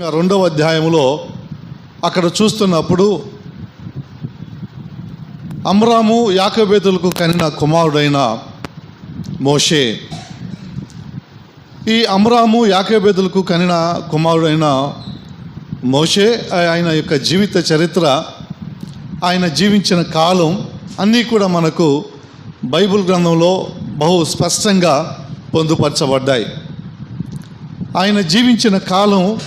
రెండవ అధ్యాయంలో అక్కడ చూస్తున్నప్పుడు అమ్రాము యాకబేతులకు కనిన కుమారుడైన మోషే. ఈ అమ్రాము యాకబేతులకు కనిన కుమారుడైన మోషే ఆయన యొక్క జీవిత చరిత్ర ఆయన జీవించిన కాలం అన్నీ కూడా మనకు బైబిల్ గ్రంథంలో బహు స్పష్టంగా పొందుపరచబడ్డాయి. ఆయన జీవించిన కాలం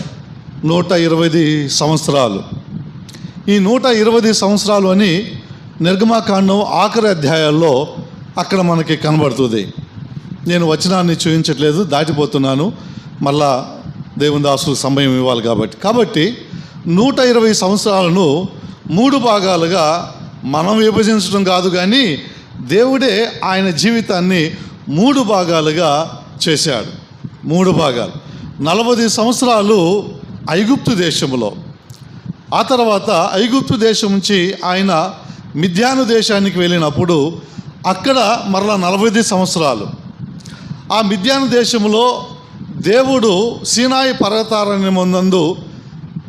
నూట ఇరవై సంవత్సరాలు. ఈ నూట ఇరవై సంవత్సరాలు అని నిర్గమాకాండం ఆఖరి అధ్యాయాల్లో అక్కడ మనకి కనబడుతుంది. నేను వచనాన్ని చూపించట్లేదు దాటిపోతున్నాను. మళ్ళా దేవుని దాసులు సమయం ఇవ్వాలి కాబట్టి. కాబట్టి నూట ఇరవై సంవత్సరాలను మూడు భాగాలుగా మనం విభజించడం కాదు కానీ దేవుడే ఆయన జీవితాన్ని మూడు భాగాలుగా చేశాడు. మూడు భాగాలు. నలభై సంవత్సరాలు ఐగుప్తు దేశంలో ఆ తర్వాత ఐగుప్తు దేశం నుంచి ఆయన మిథ్యాను దేశానికి వెళ్ళినప్పుడు అక్కడ మరలా నలభై సంవత్సరాలు. ఆ మిథ్యాను దేశంలో దేవుడు సీనాయి పర్వతారణ్య ముందందు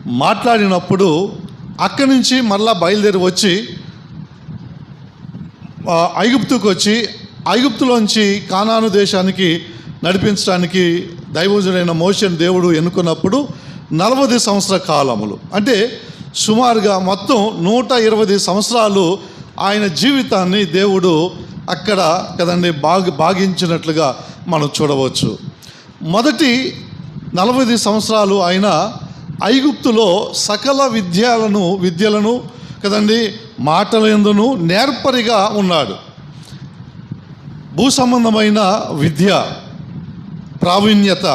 మాట్లాడినప్పుడు అక్కడి నుంచి మరలా బయలుదేరి వచ్చి ఐగుప్తుకు వచ్చి ఐగుప్తులోంచి కానాను దేశానికి నడిపించడానికి దైవజుడైన మోషన్ దేవుడు ఎన్నుకున్నప్పుడు నలభై సంవత్సర కాలములు. అంటే సుమారుగా మొత్తం నూట ఇరవై సంవత్సరాలు ఆయన జీవితాన్ని దేవుడు అక్కడ కదండి బాగి భాగించినట్లుగా మనం చూడవచ్చు. మొదటి నలభై సంవత్సరాలు ఆయన ఐగుప్తులో సకల విద్యలను విద్యలను కదండి మాటల ఎందును నేర్పరిగా ఉన్నాడు. భూ సంబంధమైన విద్య ప్రావీణ్యత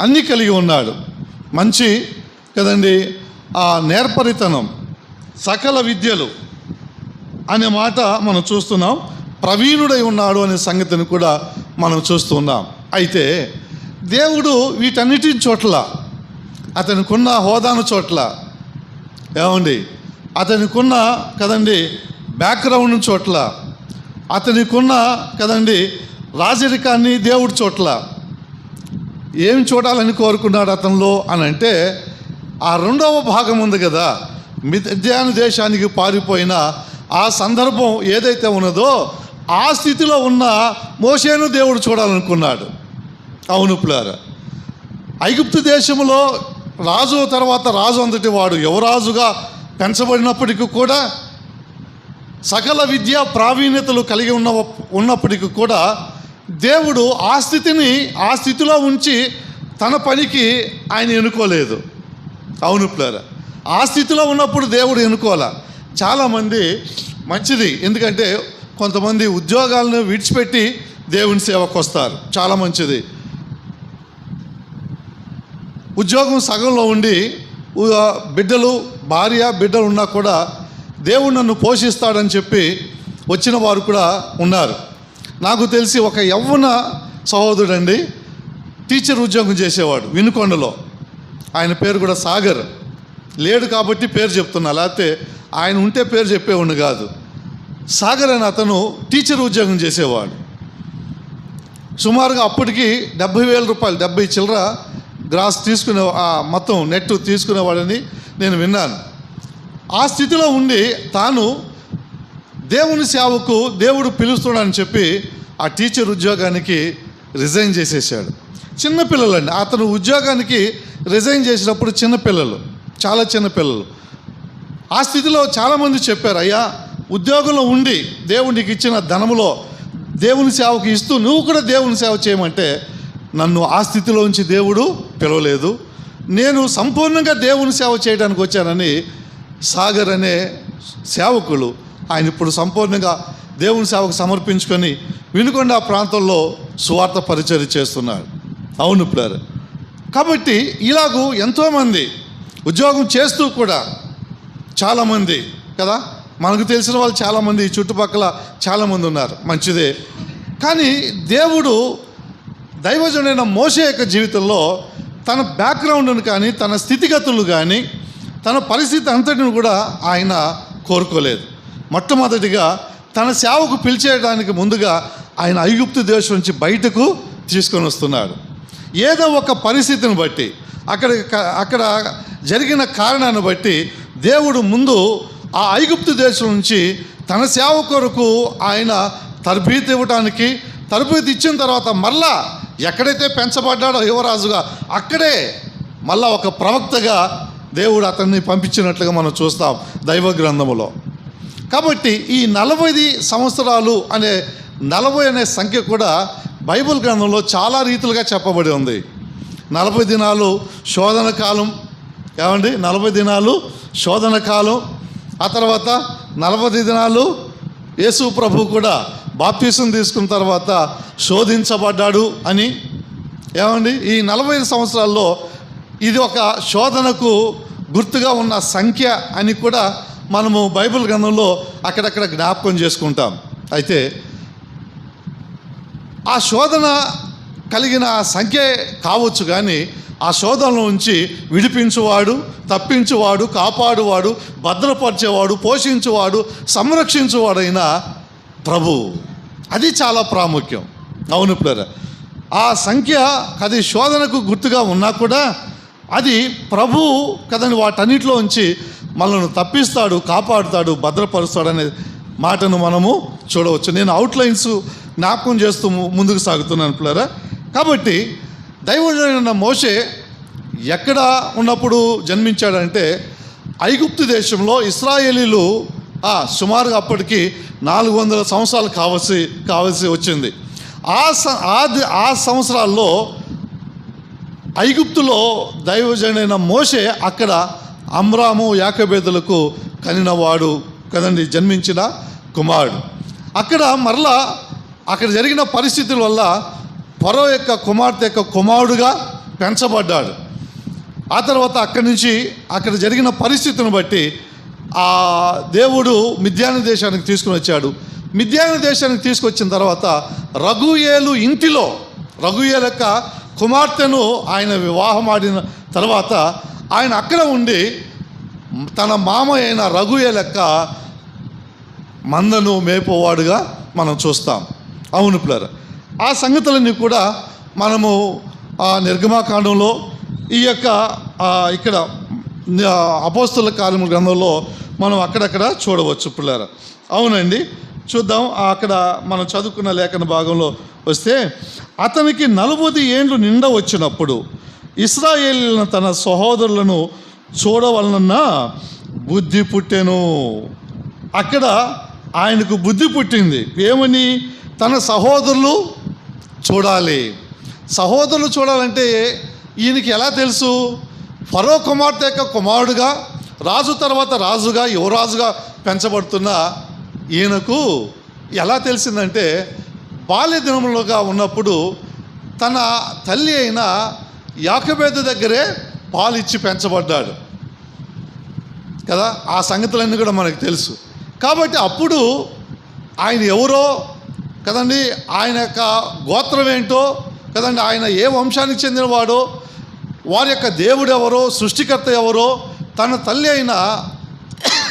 అన్నీ కలిగి ఉన్నాడు. మంచి కదండి ఆ నేర్పరితనం సకల విద్యలు అనే మాట మనం చూస్తున్నాం. ప్రవీణుడై ఉన్నాడు అనే సంగతిని కూడా మనం చూస్తున్నాం. అయితే దేవుడు వీటన్నిటి చోట్ల అతనికున్న హోదాను చోట్ల ఏమండి అతనికున్న కదండి బ్యాక్గ్రౌండ్ చోట్ల అతనికున్న కదండి రాజరికాన్ని దేవుడి చోట్ల ఏం చూడాలని కోరుకున్నాడు అతనిలో అని అంటే ఆ రెండవ భాగం ఉంది కదా మిథ్యాను దేశానికి పారిపోయిన ఆ సందర్భం ఏదైతే ఉన్నదో ఆ స్థితిలో ఉన్న మోసేను దేవుడు చూడాలనుకున్నాడు. అవును ప్లార ఐగుప్తు దేశంలో రాజు తర్వాత రాజు అంతటి వాడు యువరాజుగా పెంచబడినప్పటికీ కూడా సకల విద్యా ప్రావీణ్యతలు కలిగి ఉన్న ఉన్నప్పటికీ కూడా దేవుడు ఆ స్థితిని ఆ స్థితిలో ఉంచి తన పనికి ఆయన ఎన్నుకోలేదు. అవును ప్లేరా ఆ స్థితిలో ఉన్నప్పుడు దేవుడు ఎన్నుకోలే చాలామంది మంచిది ఎందుకంటే కొంతమంది ఉద్యోగాలను విడిచిపెట్టి దేవుని సేవకు వస్తారు చాలా మంచిది. ఉద్యోగం సగంలో ఉండి బిడ్డలు భార్య బిడ్డలు ఉన్నా కూడా దేవుడు నన్ను పోషిస్తాడని చెప్పి వచ్చిన వారు కూడా ఉన్నారు. నాకు తెలిసి ఒక యవ్వన సహోదరుడండి టీచర్ ఉద్యోగం చేసేవాడు వినుకొండలో. ఆయన పేరు కూడా సాగర్. లేడు కాబట్టి పేరు చెప్తున్నా లేకపోతే ఆయన ఉంటే పేరు చెప్పేవాడిని కాదు. సాగర్ అని అతను టీచర్ ఉద్యోగం చేసేవాడు. సుమారుగా అప్పటికి డెబ్భై వేల రూపాయలు డెబ్బై చిల్లర గ్రాస్ తీసుకునే ఆ మొత్తం నెట్ తీసుకునేవాడని నేను విన్నాను. ఆ స్థితిలో ఉండి తాను దేవుని సేవకు దేవుడు పిలుస్తున్నాడని చెప్పి ఆ టీచర్ ఉద్యోగానికి రిజైన్ చేసేసాడు. చిన్నపిల్లలండి అతను ఉద్యోగానికి రిజైన్ చేసినప్పుడు చిన్నపిల్లలు చాలా చిన్నపిల్లలు ఆ స్థితిలో చాలామంది చెప్పారు అయ్యా ఉద్యోగంలో ఉండి దేవునికి ఇచ్చిన ధనములో దేవుని సేవకు ఇస్తూ నువ్వు కూడా దేవుని సేవ చేయమంటే నన్ను ఆ స్థితిలో ఉంచి దేవుడు పిలవలేదు. నేను సంపూర్ణంగా దేవుని సేవ చేయడానికి వచ్చానని సాగర్ అనే సేవకులు ఆయన ఇప్పుడు సంపూర్ణంగా దేవుని సేవకు సమర్పించుకొని వినుకొండ ప్రాంతంలో సువార్త పరిచయం చేస్తున్నారు. అవును ప్లేర్ కాబట్టి ఇలాగూ ఎంతోమంది ఉద్యోగం చేస్తూ కూడా చాలామంది కదా? మనకు తెలిసిన వాళ్ళు చాలామంది ఈ చుట్టుపక్కల చాలామంది ఉన్నారు. మంచిదే. కానీ దేవుడు దైవజనుడైన మోసే యొక్క జీవితంలో తన బ్యాక్గ్రౌండ్ను కానీ తన స్థితిగతులు కానీ తన పరిస్థితి అంతటిని కూడా ఆయన కోరుకోలేదు. మొట్టమొదటిగా తన సేవకు పిలిచేయడానికి ముందుగా ఆయన ఐగుప్తు దేశం నుంచి బయటకు తీసుకొని వస్తున్నాడు. ఏదో ఒక పరిస్థితిని బట్టి అక్కడ అక్కడ జరిగిన కారణాన్ని బట్టి దేవుడు ముందు ఆ ఐగుప్తు దేశం నుంచి తన సేవ కొరకు ఆయన తరబీతి ఇవ్వడానికి తరబీతి ఇచ్చిన తర్వాత మళ్ళా ఎక్కడైతే పెంచబడ్డాడో యువరాజుగా అక్కడే మళ్ళా ఒక ప్రవక్తగా దేవుడు అతన్ని పంపించినట్లుగా మనం చూస్తాం దైవ గ్రంథములో. కాబట్టి ఈ నలభై సంవత్సరాలు అనే నలభై అనే సంఖ్య కూడా బైబిల్ గ్రంథంలో చాలా రీతులుగా చెప్పబడి ఉంది. నలభై దినాలు శోధన కాలం. ఏమండి? నలభై దినాలు శోధన కాలం. ఆ తర్వాత నలభై దినాలు యేసు ప్రభు కూడా బాప్తీసం తీసుకున్న తర్వాత శోధించబడ్డాడు అని. ఏమండి? ఈ నలభై సంవత్సరాల్లో ఇది ఒక శోధనకు గుర్తుగా ఉన్న సంఖ్య అని కూడా మనము బైబిల్ గ్రంథంలో అక్కడక్కడ జ్ఞాపకం చేసుకుంటాం. అయితే ఆ శోధన కలిగిన సంఖ్య కావచ్చు కానీ ఆ శోధనలో ఉంచి విడిపించువాడు తప్పించువాడు కాపాడువాడు భద్రపరిచేవాడు పోషించువాడు సంరక్షించువాడైన ప్రభు. అది చాలా ప్రాముఖ్యం. అవును ప్లరా ఆ సంఖ్య అది శోధనకు గుర్తుగా ఉన్నా కూడా అది ప్రభు కదని వాటన్నిటిలో ఉంచి మనల్ని తప్పిస్తాడు కాపాడుతాడు భద్రపరుస్తాడు అనే మాటను మనము చూడవచ్చు. నేను అవుట్లైన్స్ జ్ఞాపకం చేస్తూ ముందుకు సాగుతున్నాను పిల్లరా. కాబట్టి దైవజన మోషే ఎక్కడ ఉన్నప్పుడు జన్మించాడంటే ఐగుప్తు దేశంలో ఇస్రాయేలీలు సుమారుగా అప్పటికి నాలుగు వందల సంవత్సరాలు కావలసి కావలసి వచ్చింది. ఆ ఆ సంవత్సరాల్లో ఐగుప్తులో దైవజనైన మోషే అక్కడ అమ్రాము యాకబేదులకు కనినవాడు కదండి జన్మించిన కుమారుడు. అక్కడ మరలా అక్కడ జరిగిన పరిస్థితుల వల్ల పరో యొక్క కుమార్తె యొక్క కుమారుడుగా పెంచబడ్డాడు. ఆ తర్వాత అక్కడి నుంచి అక్కడ జరిగిన పరిస్థితిని బట్టి ఆ దేవుడు మిద్యాన దేశానికి తీసుకుని వచ్చాడు. మిద్యాన దేశానికి తీసుకొచ్చిన తర్వాత రఘుయేలు ఇంటిలో రఘుయేలు యొక్క కుమార్తెను ఆయన వివాహం ఆడిన తర్వాత ఆయన అక్కడ ఉండి తన మామ అయిన రఘుయేలు లెక్క మందను మేపోవాడుగా మనం చూస్తాం. అవును పిల్లర. ఆ సంగతులన్నీ కూడా మనము ఆ నిర్గమాకాండంలో ఈ యొక్క ఇక్కడ అపోస్తుల కాలం గ్రంథంలో మనం అక్కడక్కడ చూడవచ్చు పిల్లర. అవునండి. చూద్దాం. అక్కడ మనం చదువుకున్న లేఖన భాగంలో వస్తే అతనికి నలుబది ఏండ్లు నిండా వచ్చినప్పుడు ఇస్రాయేలీలను తన సహోదరులను చూడవలనన్న బుద్ధి పుట్టెను. అక్కడ ఆయనకు బుద్ధి పుట్టింది. ఏమని? తన సహోదరులు చూడాలి. సహోదరులు చూడాలంటే ఈయనకి ఎలా తెలుసు? ఫరో కుమార్తె యొక్క కుమారుడుగా రాజు తర్వాత రాజుగా యువరాజుగా పెంచబడుతున్న ఈయనకు ఎలా తెలిసిందంటే బాల్య దినములుగా ఉన్నప్పుడు తన తల్లి అయిన యాకబేద దగ్గరే పాలిచ్చి పెంచబడ్డాడు. కదా? ఆ సంగతులన్నీ కూడా మనకు తెలుసు. కాబట్టి అప్పుడు ఆయన ఎవరో కదండి? ఆయన యొక్క గోత్రం ఏంటో కదండి? ఆయన ఏ వంశానికి చెందినవాడో వారి యొక్క దేవుడు ఎవరో సృష్టికర్త ఎవరో తన తల్లి అయిన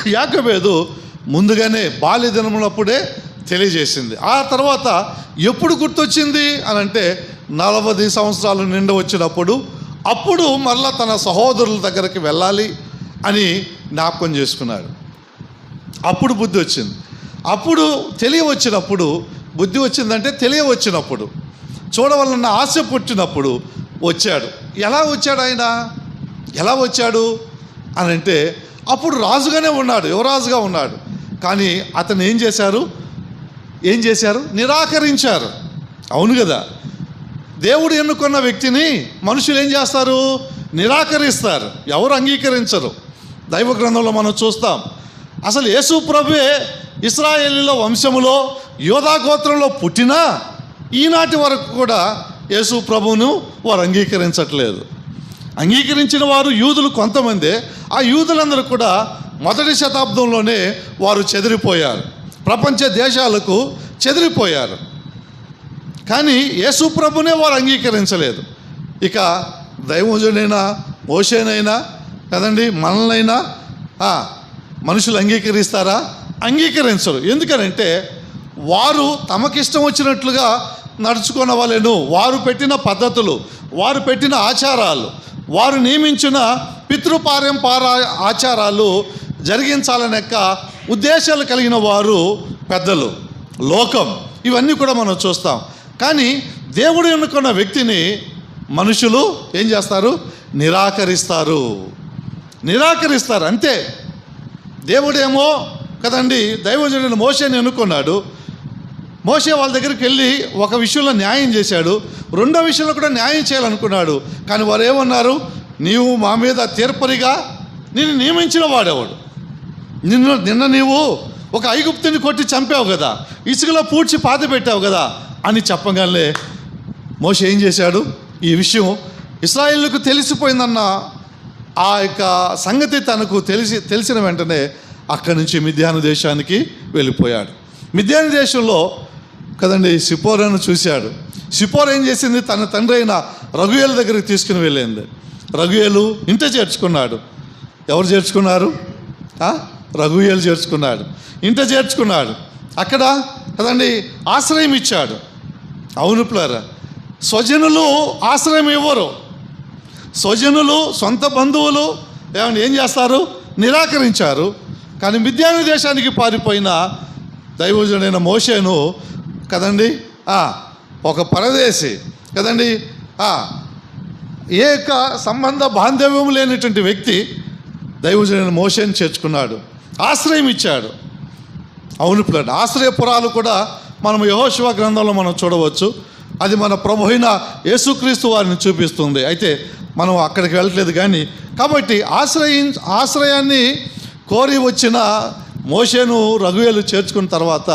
యాకబేదు ముందుగానే బాల్య దినములప్పుడే తెలియజేసింది. ఆ తర్వాత ఎప్పుడు గుర్తొచ్చింది అని అంటే నలభై సంవత్సరాలు నిండా వచ్చినప్పుడు అప్పుడు మరలా తన సహోదరుల దగ్గరికి వెళ్ళాలి అని జ్ఞాపకం చేసుకున్నాడు. అప్పుడు బుద్ధి వచ్చింది. అప్పుడు తెలియవచ్చినప్పుడు బుద్ధి వచ్చిందంటే తెలియవచ్చినప్పుడు చూడవలన ఆశ పుట్టినప్పుడు వచ్చాడు. ఎలా వచ్చాడు ఆయన? ఎలా వచ్చాడు? అని అంటే అప్పుడు రాజుగానే ఉన్నాడు యువరాజుగా ఉన్నాడు. కానీ అతను ఏం చేశారు? ఏం చేశారు? నిరాకరించారు. అవును కదా? దేవుడు ఎన్నుకున్న వ్యక్తిని మనుషులు ఏం చేస్తారు? నిరాకరిస్తారు. ఎవరు అంగీకరించరు. దైవ గ్రంథంలో మనం చూస్తాం. అసలు యేసు ప్రభువే ఇస్రాయేలీలో వంశములో యోధా గోత్రంలో పుట్టినా ఈనాటి వరకు కూడా యేసు ప్రభువును వారు అంగీకరించట్లేదు. అంగీకరించిన వారు యూదులు కొంతమంది. ఆ యూదులందరూ కూడా మొదటి శతాబ్దంలోనే వారు చెదిరిపోయారు. ప్రపంచ దేశాలకు చెదిరిపోయారు. కానీ యేసు ప్రభునే వారు అంగీకరించలేదు. ఇక దైవజుడైనా మోషేనైనా కదండి మనల్నైనా మనుషులు అంగీకరిస్తారా? అంగీకరించరు. ఎందుకనంటే వారు తమకిష్టం వచ్చినట్లుగా నడుచుకున్న వాళ్ళను వారు పెట్టిన పద్ధతులు వారు పెట్టిన ఆచారాలు వారు నియమించిన పితృపారంపార ఆచారాలు జరిగించాలనే యొక్క ఉద్దేశాలు కలిగిన వారు పెద్దలు. లోకం. ఇవన్నీ కూడా మనం చూస్తాం. కానీ దేవుడు ఎన్నుకున్న వ్యక్తిని మనుషులు ఏం చేస్తారు? నిరాకరిస్తారు. నిరాకరిస్తారు అంతే. దేవుడేమో కదండి దైవజనుడిని మోసేని ఎన్నుకున్నాడు. మోసే వాళ్ళ దగ్గరికి వెళ్ళి ఒక విషయంలో న్యాయం చేశాడు. రెండో విషయంలో కూడా న్యాయం చేయాలనుకున్నాడు. కానీ వారు ఏమన్నారు? నీవు మా మీద తీర్పరిగా నిన్ను నియమించిన వాడేవాడు? నిన్ను నిన్న నీవు ఒక ఐగుప్తుని కొట్టి చంపావు కదా. ఇసుకలో పూడ్చి పాత పెట్టావు కదా. అని చెప్పగానే మోస ఏం చేశాడు? ఈ విషయం ఇస్రాయిల్కు తెలిసిపోయిందన్న ఆ యొక్క సంగతి తనకు తెలిసి తెలిసిన వెంటనే అక్కడి నుంచి మిథ్యాను దేశానికి వెళ్ళిపోయాడు. మిథ్యాను దేశంలో కదండి సిపోరను చూశాడు. సిపోర్ ఏం చేసింది? తన తండ్రి అయిన రఘుయేలు దగ్గరికి తీసుకుని వెళ్ళింది. రఘుయేలు ఇంట చేర్చుకున్నాడు. ఎవరు చేర్చుకున్నారు? రఘుయేలు చేర్చుకున్నాడు. ఇంట చేర్చుకున్నాడు. అక్కడ కదండి ఆశ్రయం ఇచ్చాడు. అవును ప్లారా స్వజనులు ఆశ్రయం ఇవ్వరు. స్వజనులు సొంత బంధువులు ఏమైనా ఏం చేస్తారు? నిరాకరించారు. కానీ మిద్యాని దేశానికి పారిపోయిన దైవజుడైన మోషేను కదండి ఒక పరదేశి కదండి ఏ యొక్క సంబంధ బాంధవ్యం లేనటువంటి వ్యక్తి దైవజుడైన మోషేని చేర్చుకున్నాడు. ఆశ్రయం ఇచ్చాడు. అవును ప్లాట్ ఆశ్రయపురాలు కూడా మనం యహోశివ గ్రంథంలో మనం చూడవచ్చు. అది మన ప్రభు అయిన యేసుక్రీస్తు వారిని చూపిస్తుంది. అయితే మనం అక్కడికి వెళ్ళట్లేదు కానీ కాబట్టి ఆశ్రయి ఆశ్రయాన్ని కోరి వచ్చిన మోషేను రఘువేలు చేర్చుకున్న తర్వాత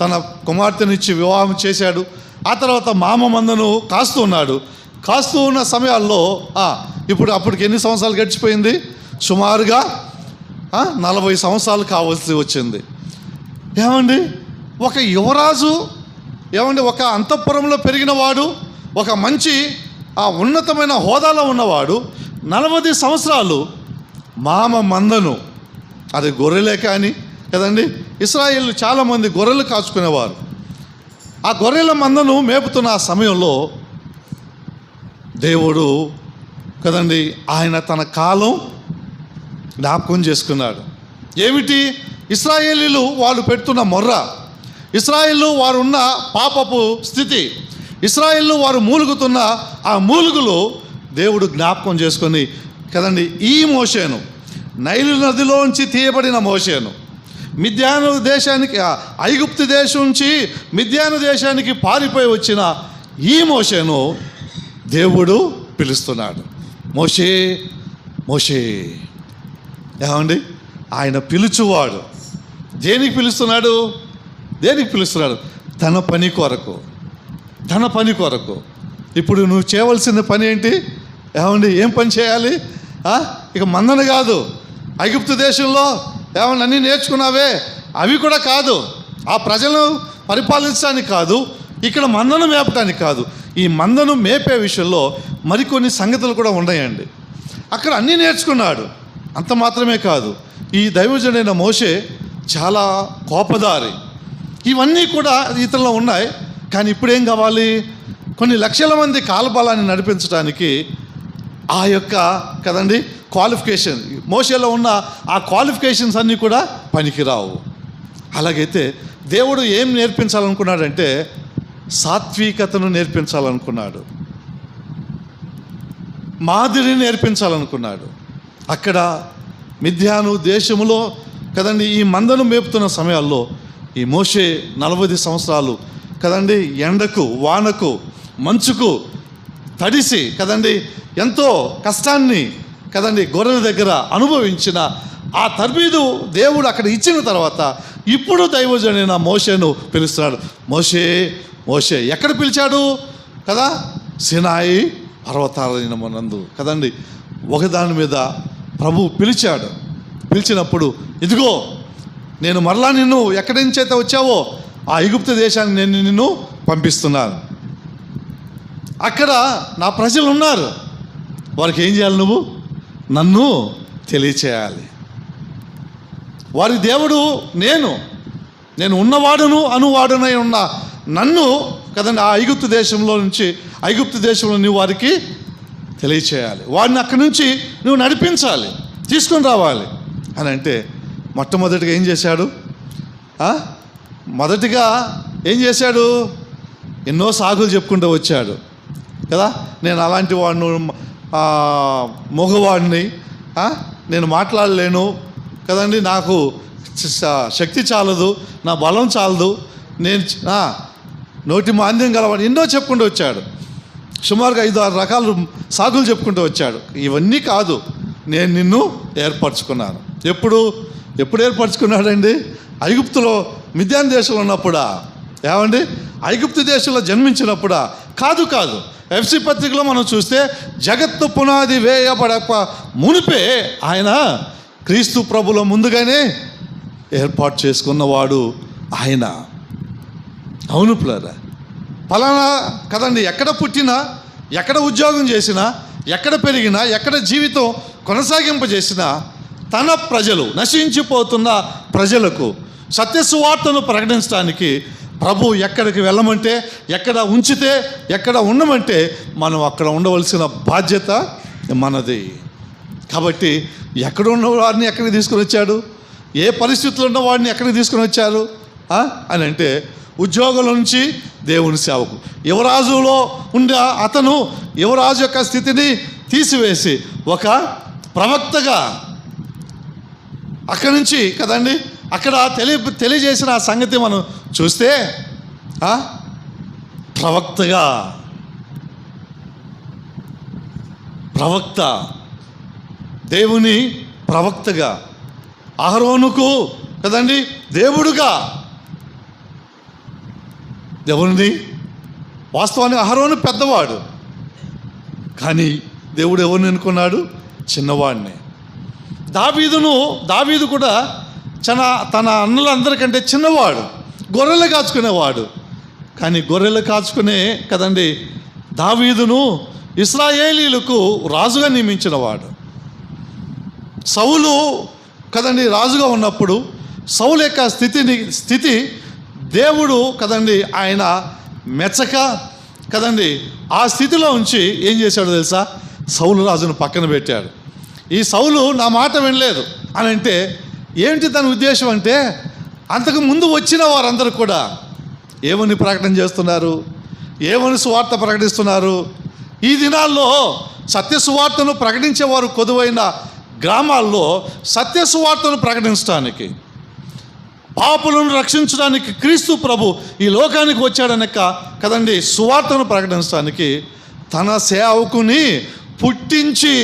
తన కుమార్తెనిచ్చి వివాహం చేశాడు. ఆ తర్వాత మామ మందను కాస్తూ ఉన్నాడు. కాస్తూ ఉన్న సమయాల్లో ఇప్పుడు అప్పటికి ఎన్ని సంవత్సరాలు గడిచిపోయింది? సుమారుగా నలభై సంవత్సరాలు కావాల్సి వచ్చింది. ఏమండి? ఒక యువరాజు ఏమండి ఒక అంతఃపురంలో పెరిగిన వాడు ఒక మంచి ఆ ఉన్నతమైన హోదాలో ఉన్నవాడు నలభై సంవత్సరాలు మామ మందను. అది గొర్రెలే కానీ కదండి ఇస్రాయిల్ చాలామంది గొర్రెలు కాచుకునేవారు. ఆ గొర్రెల మందను మేపుతున్న ఆ సమయంలో దేవుడు కదండి ఆయన తన కాలం జ్ఞాపకం చేసుకున్నాడు. ఏమిటి? ఇస్రాయేలీలు వాళ్ళు పెడుతున్న మొర్ర. ఇస్రాయేళ్ళు వారు ఉన్న పాపపు స్థితి ఇస్రాయేళ్ళు వారు మూలుగుతున్న ఆ మూలుగులు దేవుడు జ్ఞాపకం చేసుకొని కదండి ఈ మోషేను నైలు నదిలోంచి తీయబడిన మోషేను మిథ్యాను దేశానికి ఐగుప్తి ఐగుప్తు దేశం నుంచి మిథ్యాను దేశానికి పారిపోయి వచ్చిన ఈ మోషేను దేవుడు పిలుస్తున్నాడు. మోషే మోషే. ఏమండి? ఆయన పిలుచువాడు. దేనికి పిలుస్తున్నాడు? దేనికి పిలుస్తున్నాడు తన పని కొరకు. తన పని కొరకు. ఇప్పుడు నువ్వు చేయవలసిన పని ఏంటి? ఏమండి ఏం పని చేయాలి? ఇక మందన కాదు. ఐగుప్తు దేశంలో ఏమన్నా అన్నీ నేర్చుకున్నావే? అవి కూడా కాదు. ఆ ప్రజలను పరిపాలించడానికి కాదు ఇక్కడ మందను మేపడానికి కాదు. ఈ మందను మేపే విషయంలో మరికొన్ని సంగతులు కూడా ఉన్నాయండి. అక్కడ అన్నీ నేర్చుకున్నాడు. అంత మాత్రమే కాదు. ఈ దైవజుడైన మోషే చాలా కోపదారి. ఇవన్నీ కూడా ఇతరులో ఉన్నాయి. కానీ ఇప్పుడు ఏం కావాలి? కొన్ని లక్షల మంది కాలబలాన్ని నడిపించడానికి ఆ యొక్క కదండి క్వాలిఫికేషన్. మోషేలో ఉన్న ఆ క్వాలిఫికేషన్స్ అన్నీ కూడా పనికిరావు. అలాగైతే దేవుడు ఏం నేర్పించాలనుకున్నాడంటే సాత్వికతను నేర్పించాలనుకున్నాడు. మాదిరిని నేర్పించాలనుకున్నాడు. అక్కడ మిథ్యాను దేశములో కదండి ఈ మందను మేపుతున్న సమయాల్లో ఈ మోషే నలభై సంవత్సరాలు కదండి ఎండకు వానకు మంచుకు తడిసి కదండి ఎంతో కష్టాన్ని కదండి గొర్రెల దగ్గర అనుభవించిన ఆ తర్బీదు దేవుడు అక్కడ ఇచ్చిన తర్వాత ఇప్పుడు దైవజనైన మోషేను పిలుస్తున్నాడు. మోషే మోషే ఎక్కడ పిలిచాడు? కదా సినాయి పర్వతాలైన మనందు కదండి ఒకదాని మీద ప్రభు పిలిచాడు. పిలిచినప్పుడు ఇదిగో నేను మరలా నిన్ను ఎక్కడి నుంచి అయితే వచ్చావో ఆ ఐగుప్తు దేశానికి నేను నిన్ను పంపిస్తున్నాను. అక్కడ నా ప్రజలు ఉన్నారు. వారికి ఏం చేయాలి నువ్వు? నన్ను తెలియచేయాలి. వారి దేవుడు నేను. నేను ఉన్నవాడును అనువాడునై ఉన్న నన్ను కదండి ఆ ఐగుప్తు దేశంలో నుంచి ఐగుప్తు దేశంలో నువ్వు వారికి తెలియచేయాలి. వాడిని అక్కడి నుంచి నువ్వు నడిపించాలి తీసుకొని రావాలి అని అంటే మొట్టమొదటిగా ఏం చేశాడు? మొదటిగా ఏం చేశాడు? ఎన్నో సాగులు చెప్పుకుంటూ వచ్చాడు. కదా? నేను అలాంటి వాడిని మగవాడిని నేను మాట్లాడలేను. కదండి? నాకు శక్తి చాలదు నా బలం చాలదు. నేను నోటి మాంద్యం గలవాడిని ఎన్నో చెప్పుకుంటూ వచ్చాడు. సుమారుగా ఐదు ఆరు రకాలు సాగులు చెప్పుకుంటూ వచ్చాడు. ఇవన్నీ కాదు నేను నిన్ను ఏర్పరచుకున్నాను. ఎప్పుడు? ఎప్పుడు ఏర్పరచుకున్నాడండి? ఐగుప్తులో మిథ్యాన్ దేశంలో ఉన్నప్పుడా? ఏమండి? ఐగుప్తు దేశంలో జన్మించినప్పుడా? కాదు కాదు. ఎఫ్సి పత్రికలో మనం చూస్తే జగత్తు పునాది వేయబడక మునిపే ఆయన క్రీస్తు ప్రభుల ముందుగానే ఏర్పాటు చేసుకున్నవాడు ఆయన. అవును ప్లరా ఫలానా కదండి ఎక్కడ పుట్టినా ఎక్కడ ఉద్యోగం చేసినా ఎక్కడ పెరిగినా ఎక్కడ జీవితం కొనసాగింపజేసినా తన ప్రజలు నశించిపోతున్న ప్రజలకు సత్యసువార్తను ప్రకటించడానికి ప్రభు ఎక్కడికి వెళ్ళమంటే ఎక్కడ ఉంచితే ఎక్కడ ఉండమంటే మనం అక్కడ ఉండవలసిన బాధ్యత మనది. కాబట్టి ఎక్కడ ఉన్న వారిని ఎక్కడికి తీసుకుని వచ్చాడు? ఏ పరిస్థితుల్లో ఉన్నవాడిని ఎక్కడికి తీసుకుని వచ్చారు? అని అంటే ఉద్యోగుల నుంచి దేవుని సేవకు. యువరాజులో ఉండే అతను యువరాజు యొక్క స్థితిని తీసివేసి ఒక ప్రవక్తగా అక్కడి నుంచి కదండి? అక్కడ తెలియ తెలియజేసిన ఆ సంగతి మనం చూస్తే ప్రవక్తగా ప్రవక్త దేవుని ప్రవక్తగా అహరోనుకు కదండి? దేవుడుగా. ఎవరిని? వాస్తవానికి అహరోను పెద్దవాడు. కానీ దేవుడు ఎవరిని అనుకున్నాడు? చిన్నవాడిని. దావీదును దావీదు కూడా చన తన అన్నలందరికంటే చిన్నవాడు గొర్రెలు కాచుకునేవాడు. కానీ గొర్రెలు కాచుకునే కదండి దావీదును ఇస్రాయేలీలకు రాజుగా నియమించినవాడు. సౌలు కదండి రాజుగా ఉన్నప్పుడు సౌలు యొక్క స్థితిని స్థితి దేవుడు కదండి ఆయన మెచ్చక కదండి ఆ స్థితిలో ఉంచి ఏం చేశాడో తెలుసా? సౌలు రాజును పక్కన పెట్టాడు. ఈ సౌలు నా మాట వినలేదు అని అంటే ఏంటి దాని ఉద్దేశం అంటే అంతకు ముందు వచ్చిన వారందరూ కూడా ఏమని ప్రకటన చేస్తున్నారు? ఏమని సువార్త ప్రకటిస్తున్నారు? ఈ దినాల్లో సత్య సువార్తను ప్రకటించేవారు కొదువైన గ్రామాల్లో సత్య సువార్తను ప్రకటించడానికి పాపులను రక్షించడానికి క్రీస్తు ప్రభు ఈ లోకానికి వచ్చాడనక కదండి సువార్తను ప్రకటించడానికి తన సేవకుని పుట్టించి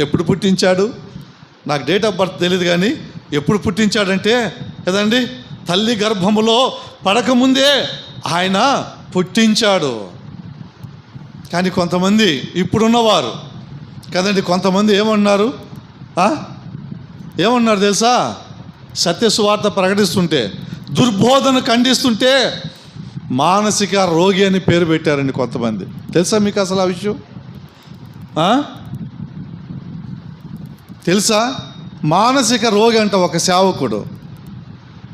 ఎప్పుడు పుట్టించాడు? నాకు డేట్ ఆఫ్ బర్త్ తెలియదు కానీ ఎప్పుడు పుట్టించాడంటే కదండి? తల్లి గర్భములో పడకముందే ఆయన పుట్టించాడు. కానీ కొంతమంది ఇప్పుడున్నవారు కదండి? కొంతమంది ఏమన్నారు? ఏమన్నారు తెలుసా? సత్య సువార్త ప్రకటిస్తుంటే దుర్బోధన ఖండిస్తుంటే మానసిక రోగి అని పేరు పెట్టారండి కొంతమంది. తెలుసా మీకు అసలు ఆ విషయం? తెలుసా? మానసిక రోగి అంట ఒక సేవకుడు.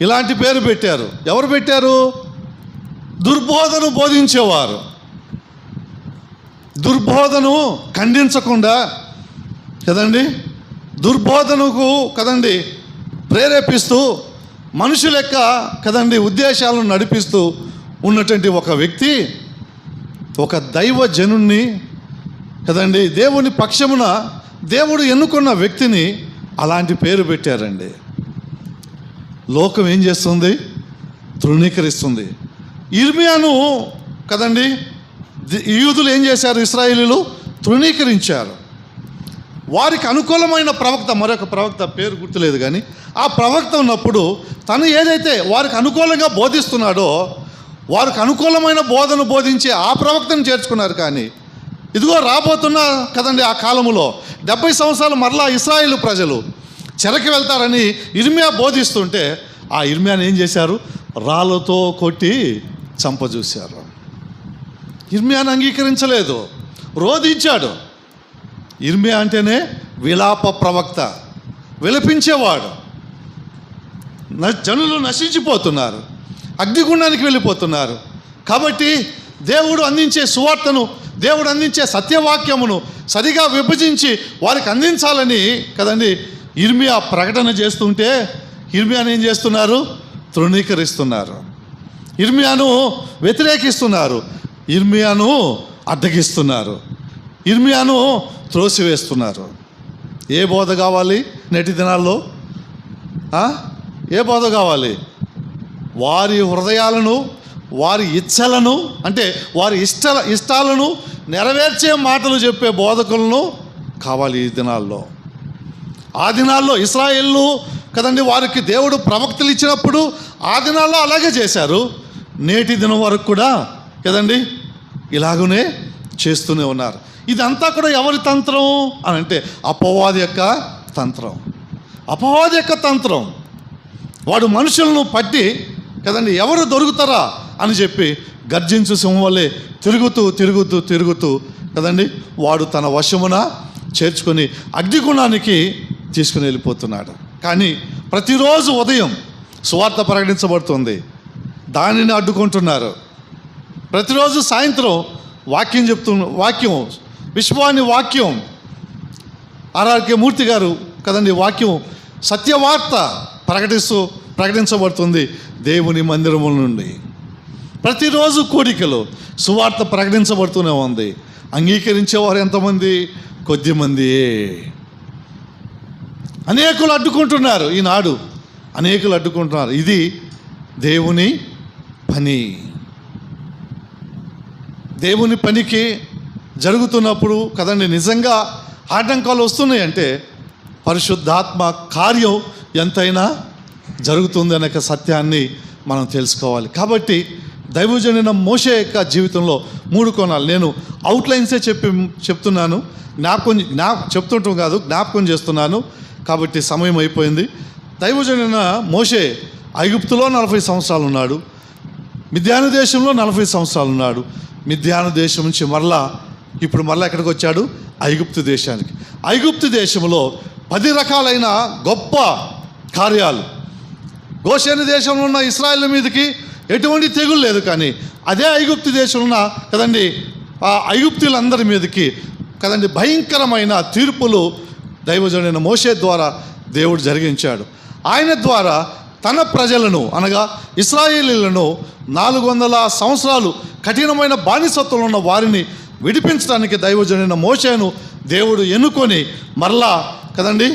ఇలాంటి పేరు పెట్టారు. ఎవరు పెట్టారు? దుర్బోధను బోధించేవారు. దుర్బోధను ఖండించకుండా కదండి? దుర్బోధనకు కదండి ప్రేరేపిస్తూ మనుషులెక్క కదండి ఉద్దేశాలను నడిపిస్తూ ఉన్నటువంటి ఒక వ్యక్తి ఒక దైవ జనుణ్ణి కదండి దేవుని పక్షమున దేవుడు ఎన్నుకున్న వ్యక్తిని అలాంటి పేరు పెట్టారండి. లోకం ఏం చేస్తుంది? తృణీకరిస్తుంది. ఇర్మియాను కదండి యూదులు ఏం చేశారు? ఇస్రాయిలీలు తృణీకరించారు. వారికి అనుకూలమైన ప్రవక్త మరొక ప్రవక్త పేరు గుర్తులేదు కానీ ఆ ప్రవక్త ఉన్నప్పుడు తను ఏదైతే వారికి అనుకూలంగా బోధిస్తున్నాడో వారికి అనుకూలమైన బోధను బోధించే ఆ ప్రవక్తను చేర్చుకున్నారు కానీ ఇదిగో రాబోతున్న కదండి ఆ కాలములో డెబ్బై సంవత్సరాలు మరలా ఇస్రాయేల్ ప్రజలు చెరకి వెళ్తారని ఇర్మియా బోధిస్తుంటే ఆ ఇర్మియాని ఏం చేశారు? రాళ్ళతో కొట్టి చంపజూశారు. ఇర్మియాను అంగీకరించలేదు. రోధించాడు. ఇర్మియా అంటేనే విలాప ప్రవక్త విలపించేవాడు. న- జనులు నశించిపోతున్నారు. అగ్నిగుండానికి వెళ్ళిపోతున్నారు. కాబట్టి దేవుడు అందించే సువార్తను దేవుడు అందించే సత్యవాక్యమును సరిగా విభజించి వారికి అందించాలని కదండి. ఇర్మియా ప్రకటన చేస్తుంటే ఇర్మియాను ఏం చేస్తున్నారు? తృణీకరిస్తున్నారు. ఇర్మియాను వ్యతిరేకిస్తున్నారు. ఇర్మియాను అడ్డగిస్తున్నారు. ఇర్మియాను త్రోసివేస్తున్నారు. ఏ బోధ కావాలి నేటి దినాల్లో? ఏ బోధ కావాలి? వారి హృదయాలను వారి ఇచ్చలను అంటే వారి ఇష్ట ఇష్టాలను నెరవేర్చే మాటలు చెప్పే బోధకులను కావాలి ఈ దినాల్లో. ఆ దినాల్లో ఇస్రాయిల్లు కదండి వారికి దేవుడు ప్రవక్తలు ఇచ్చినప్పుడు ఆ దినాల్లో అలాగే చేశారు. నేటి దినం వరకు కూడా కదండి ఇలాగనే చేస్తూనే ఉన్నారు. ఇదంతా కూడా ఎవరి తంత్రం అని అంటే అపవాది యొక్క తంత్రం. అపవాది యొక్క తంత్రం. వాడు మనుషులను పట్టి కదండి ఎవరు దొరుకుతారా? అని చెప్పి గర్జించు సింహం వల్లే తిరుగుతూ తిరుగుతూ తిరుగుతూ కదండి? వాడు తన వశమున చేర్చుకొని అగ్నిగుణానికి తీసుకుని వెళ్ళిపోతున్నాడు. కానీ ప్రతిరోజు ఉదయం సువార్త ప్రకటించబడుతుంది. దానిని అడ్డుకుంటున్నారు. ప్రతిరోజు సాయంత్రం వాక్యం చెప్తు వాక్యం విశ్వాని వాక్యం ఆర్ఆర్కే మూర్తి గారు కదండి వాక్యం సత్యవార్త ప్రకటిస్తూ ప్రకటించబడుతుంది దేవుని మందిరముల నుండి. ప్రతిరోజు కోరికలు సువార్త ప్రకటించబడుతూనే ఉంది. అంగీకరించేవారు ఎంతమంది? కొద్దిమంది. అనేకులు అడ్డుకుంటున్నారు ఈనాడు. అనేకులు అడ్డుకుంటున్నారు. ఇది దేవుని పని. దేవుని పనికి జరుగుతున్నప్పుడు కదండి నిజంగా ఆటంకాలు వస్తున్నాయంటే పరిశుద్ధాత్మ కార్యం ఎంతైనా జరుగుతుంది అనే ఒక సత్యాన్ని మనం తెలుసుకోవాలి. కాబట్టి దైవజనైన మోషే యొక్క జీవితంలో మూడు కోణాలు. నేను అవుట్లైన్సే చెప్పి చెప్తున్నాను. జ్ఞాపకం జ్ఞా చెప్తుంటాం కాదు జ్ఞాపకం చేస్తున్నాను. కాబట్టి సమయం అయిపోయింది. దైవజనైన మోషే ఐగుప్తులో నలభై సంవత్సరాలు ఉన్నాడు. మిథ్యాన దేశంలో నలభై సంవత్సరాలు ఉన్నాడు. మిధ్యాన దేశం నుంచి మరలా ఇప్పుడు మరలా ఎక్కడికి వచ్చాడు? ఐగుప్తు దేశానికి. ఐగుప్తు దేశంలో పది రకాలైన గొప్ప కార్యాలు. గోషేని దేశంలో ఉన్న ఇస్రాయల్ మీదకి ఎటువంటి తెగులు లేదు కానీ అదే ఐగుప్తు దేశంలో ఉన్న కదండి ఆ ఐగుప్తులందరి మీదకి కదండి భయంకరమైన తీర్పులు దైవజనుడైన మోషే ద్వారా దేవుడు జరిగించాడు. ఆయన ద్వారా తన ప్రజలను అనగా ఇస్రాయేలీలను నాలుగు వందల సంవత్సరాలు కఠినమైన బానిసత్వంలో ఉన్న వారిని విడిపించడానికి దైవజనైన మోషేను దేవుడు ఎన్నుకొని మరలా కదండి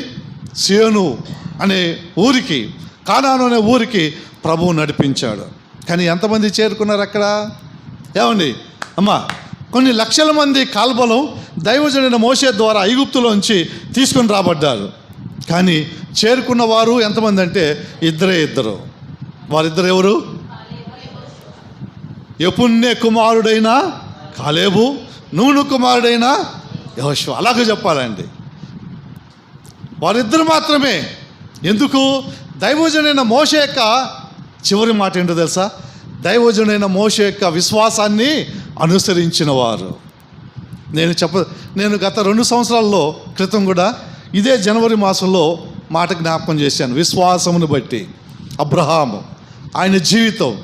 సియోను అనే ఊరికి కానాను అనే ఊరికి ప్రభువు నడిపించాడు. కానీ ఎంతమంది చేరుకున్నారు అక్కడ? ఏమండి? అమ్మా కొన్ని లక్షల మంది కాల్బలం దైవజనుడైన మోసే ద్వారా ఐగుప్తులోంచి తీసుకొని రాబడ్డారు. కానీ చేరుకున్న వారు ఎంతమంది అంటే ఇద్దరే ఇద్దరు. వారిద్దరు ఎవరు? ఎపుణ్య కుమారుడైనా కాలేబు నూను కుమారుడైనా యహోషు అలాగే చెప్పాలండి. వారిద్దరు మాత్రమే. ఎందుకు? దైవజనైన మోస యొక్క చివరి మాట ఏంటో తెలుసా? దైవజనైన మోష యొక్క విశ్వాసాన్ని అనుసరించిన వారు నేను చెప్ప నేను గత రెండు సంవత్సరాల్లో క్రితం కూడా ఇదే జనవరి మాసంలో మాట జ్ఞాపకం చేశాను. విశ్వాసమును బట్టి. అబ్రహాము ఆయన జీవితం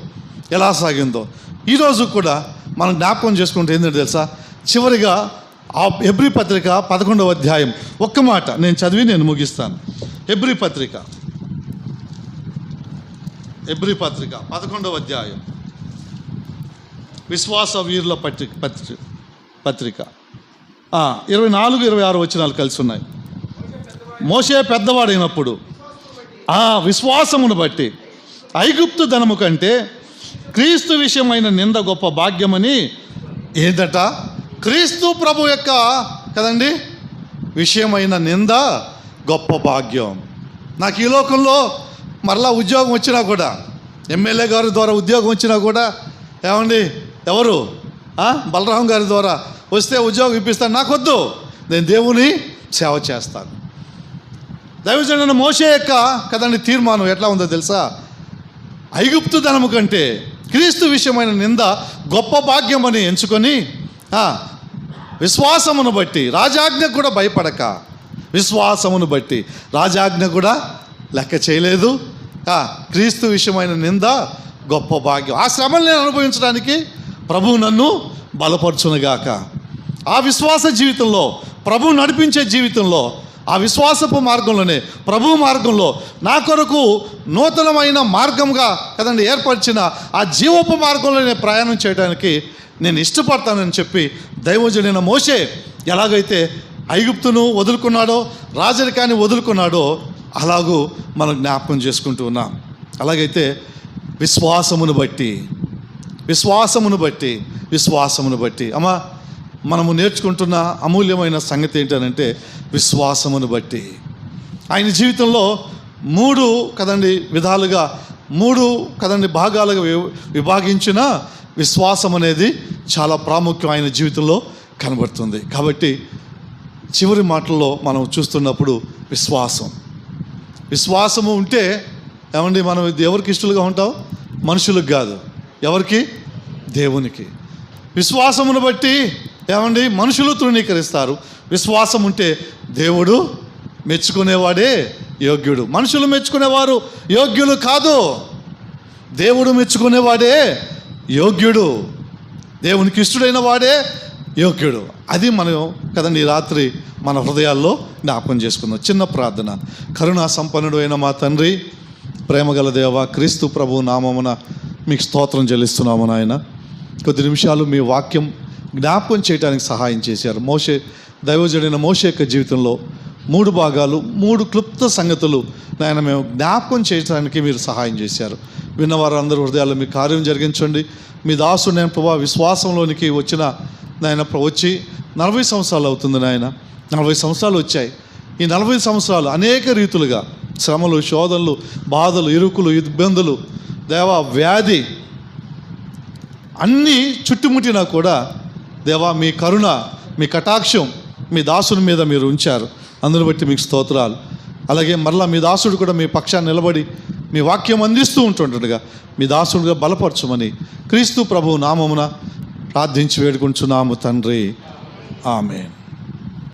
ఎలా సాగిందో. ఈరోజు కూడా మనం జ్ఞాపకం చేసుకుంటే ఏంటంటే తెలుసా? చివరిగా ఆ ఎబ్రి పత్రిక పదకొండవ అధ్యాయం ఒక్క మాట నేను చదివి నేను ముగిస్తాను. ఎబ్రి పత్రిక ఎబ్రి పత్రిక పదకొండవ అధ్యాయం. విశ్వాస వీరుల పత్రిక పత్రిక. పత్రిక ఇరవై నాలుగు ఇరవై ఆరు వచనాలు కలిసి ఉన్నాయి మోసే పెద్దవాడైనప్పుడు ఆ విశ్వాసమును బట్టి ఐగుప్తు ధనము కంటే క్రీస్తు విషయమైన నింద గొప్ప భాగ్యమని ఏంటట క్రీస్తు ప్రభు యొక్క కదండి విషయమైన నింద గొప్ప భాగ్యం. నాకు ఈ లోకంలో మరలా ఉద్యోగం వచ్చినా కూడా ఎమ్మెల్యే గారి ద్వారా ఉద్యోగం వచ్చినా కూడా ఏమండి ఎవరు? బలరాం గారి ద్వారా వస్తే ఉద్యోగం ఇప్పిస్తాను. నాకొద్దు. నేను దేవుని సేవ చేస్తాను. దైవజనుడు మోసే యొక్క కదండి తీర్మానం ఎట్లా ఉందో తెలుసా? ఐగుప్తు ధనము కంటే క్రీస్తు విషయమైన నింద గొప్ప భాగ్యమని ఎంచుకొని విశ్వాసమును బట్టి రాజాజ్ఞ కూడా భయపడక విశ్వాసమును బట్టి రాజాజ్ఞ కూడా లెక్క చేయలేదు. క్రీస్తు విషయమైన నింద గొప్ప భాగ్యం. ఆ శ్రమను నేను అనుభవించడానికి ప్రభువు నన్ను బలపరచునుగాక. ఆ విశ్వాస జీవితంలో ప్రభు నడిపించే జీవితంలో ఆ విశ్వాసపు మార్గంలోనే ప్రభు మార్గంలో నా కొరకు నూతనమైన మార్గంగా కదండి ఏర్పరిచిన ఆ జీవపు మార్గంలోనే ప్రయాణం చేయడానికి నేను ఇష్టపడతానని చెప్పి దైవజుడైన మోసే ఎలాగైతే ఐగుప్తును వదులుకున్నాడో రాజరికాన్ని వదులుకున్నాడో అలాగూ మనం జ్ఞాపకం చేసుకుంటూ ఉన్నాం. అలాగైతే విశ్వాసమును బట్టి విశ్వాసమును బట్టి విశ్వాసమును బట్టి. అమ్మా మనము నేర్చుకుంటున్న అమూల్యమైన సంగతి ఏంటంటే విశ్వాసమును బట్టి. ఆయన జీవితంలో మూడు కదండి విధాలుగా మూడు కదండి భాగాలుగా విభాగించిన విశ్వాసం అనేది చాలా ప్రాముఖ్యం ఆయన జీవితంలో కనబడుతుంది. కాబట్టి చివరి మాటల్లో మనం చూస్తున్నప్పుడు విశ్వాసం. విశ్వాసము ఉంటే ఏమండి మనం ఎవరికి ఇష్టలుగా ఉంటాం మనుషులకు కాదు. ఎవరికి? దేవునికి. విశ్వాసమును బట్టి ఏమండి మనుషులు తృణీకరిస్తారు. విశ్వాసం ఉంటే దేవుడు మెచ్చుకునేవాడే యోగ్యుడు. మనుషులు మెచ్చుకునేవారు యోగ్యులు కాదు. దేవుడు మెచ్చుకునేవాడే యోగ్యుడు. దేవునికి ఇష్టడైన వాడే యోగ్యుడు. అది మనం కదండి ఈ రాత్రి మన హృదయాల్లో జ్ఞాపకం చేసుకుందాం. చిన్న ప్రార్థన. కరుణా సంపన్నుడు అయిన మా తండ్రి ప్రేమగల దేవ క్రీస్తు ప్రభు నామమున మీకు స్తోత్రం చెల్లిస్తున్నాము నాయన. కొద్ది నిమిషాలు మీ వాక్యం జ్ఞాపకం చేయడానికి సహాయం చేశారు. మోషే దైవజుడైన మోషే యొక్క జీవితంలో మూడు భాగాలు మూడు క్లుప్త సంగతులు నాయన మేము జ్ఞాపకం చేయడానికి మీరు సహాయం చేశారు. విన్నవారు అందరూ హృదయాల్లో మీ కార్యం జరిగించండి. మీ దాసు నేను ప్రభా విశ్వాసంలోనికి వచ్చిన నాయన వచ్చి నలభై సంవత్సరాలు అవుతుంది నాయన. నలభై సంవత్సరాలు వచ్చాయి. ఈ నలభై సంవత్సరాలు అనేక రీతులుగా శ్రమలు శోధనలు బాధలు ఇరుకులు ఇబ్బందులు దేవ వ్యాధి అన్నీ చుట్టుముట్టినా కూడా దేవా మీ కరుణ మీ కటాక్షం మీ దాసుని మీద మీరు ఉంచారు. అందుని బట్టి మీకు స్తోత్రాలు. అలాగే మరలా మీ దాసుడు కూడా మీ పక్షాన్ని నిలబడి మీ వాక్యం అందిస్తూ ఉంటుండగా మీ దాసుడుగా బలపరచమని క్రీస్తు ప్రభు నామమున ప్రార్థించి వేడుకుంటున్నాము తండ్రి. ఆమె